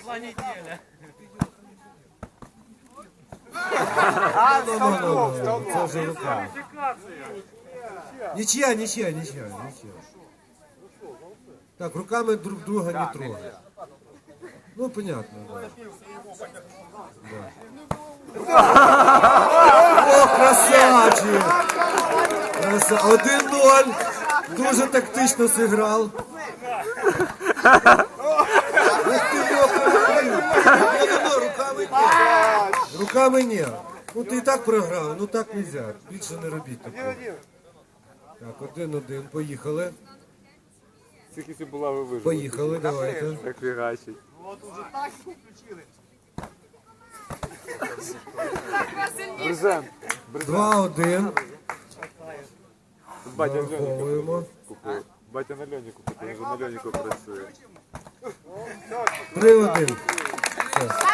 Прошла неделя. Ну, ну, ну, це вже рука. Нічия, нічия, нічия, нічия. Так, руками друг друга не трогають. Ну, понятно, да. Да. О, красавчик! Краса... 1-0. Дуже тактично зіграв. Ух ти, Льоха, ну, ну, руками ні. Руками ні. Ну ти і так програв, ну так не можна. Більше не робіть такого. Так, один-один, поїхали. Скільки це була ви вижили? Поїхали, давайте. Як фігачить. Брезент. Два-один. Батя на Враховуємо. купив. Батя на льоніку купив, він вже на льоніку працює. Три-один. Все.